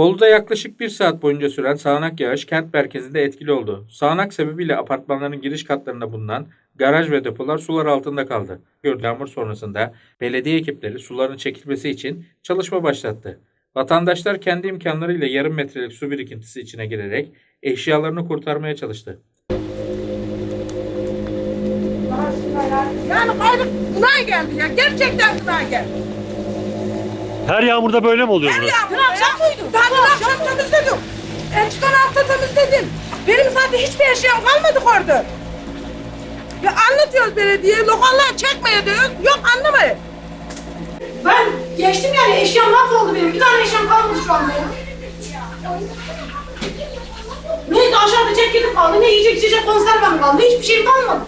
Bolu'da yaklaşık bir saat boyunca süren sağanak yağış kent merkezinde etkili oldu. Sağanak sebebiyle apartmanların giriş katlarında bulunan garaj ve depolar sular altında kaldı. Yağmur sonrasında belediye ekipleri suların çekilmesi için çalışma başlattı. Vatandaşlar kendi imkanlarıyla yarım metrelik su birikintisi içine girerek eşyalarını kurtarmaya çalıştı. Yani gayrı gına geldi ya. Gerçekten gına geldi. Her yağmurda böyle mi oluyor burası? Dün akşam buydu. Daha dün akşam temizledim. En çıkan hafta temizledim. Benim zaten hiçbir eşyam kalmadı orada. Ya anlatıyoruz belediye, lokallar çekmeye diyoruz. Yok anlamayın. Ben geçtim yani eşyam mahvoldu benim. Bir tane eşyam kalmadı şu anda ya. Ne aşağıda ceketim kaldı, ne yiyecek içecek konservem kaldı. Hiçbir şeyim kalmadı.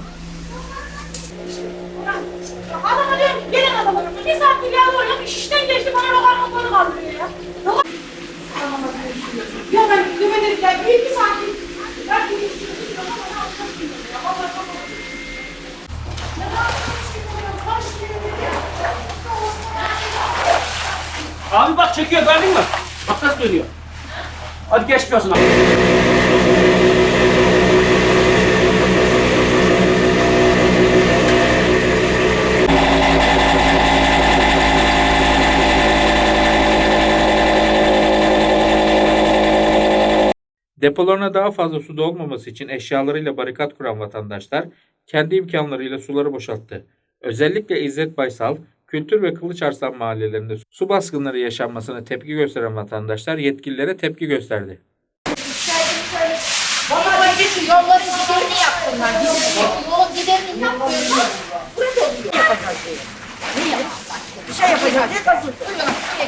Adama diyorum ki gelin adama. Bir saat bir yağmur yok. İş işten geçti bana lokal motoru kaldırıyor ya. Lokal... Ya ben güvenerek ya bir, saat bir... Ben bir Abi bak çekiyor gördün mü? Bak nasıl dönüyor. Hadi geçmiyorsun abi. Depolarına daha fazla su dolmaması için eşyalarıyla barikat kuran vatandaşlar kendi imkanlarıyla suları boşalttı. Özellikle İzzet Baysal, Kültür ve Kılıç Arslan mahallelerinde su baskınları yaşanmasına tepki gösteren vatandaşlar yetkililere tepki gösterdi. Vallahi geçin yolların giderini yapsınlar. Giderini, yolun giderini yapmıyorlar. Burada oluyor. Yapacak şey. Ne yapacak? Bir şey yapacak. Ne kazık?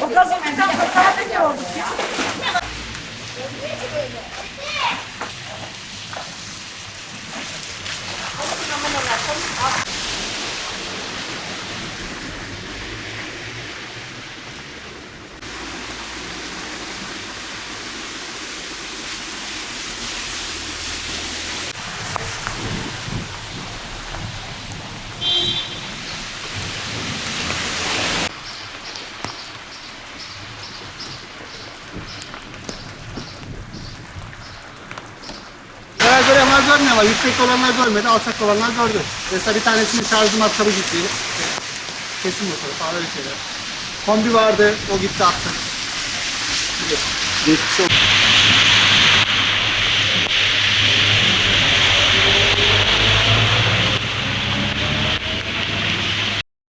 O kazıktan sadece olduk ya. comes up görenler görmüyor ama yüksek olanlar görmedi, alçak olanlar gördü. Mesela bir tanesinin şarjı matkabı gitti. Kesin motoru falan öyle şeyler. Kombi vardı, o gitti attı. Geçmiş olsun.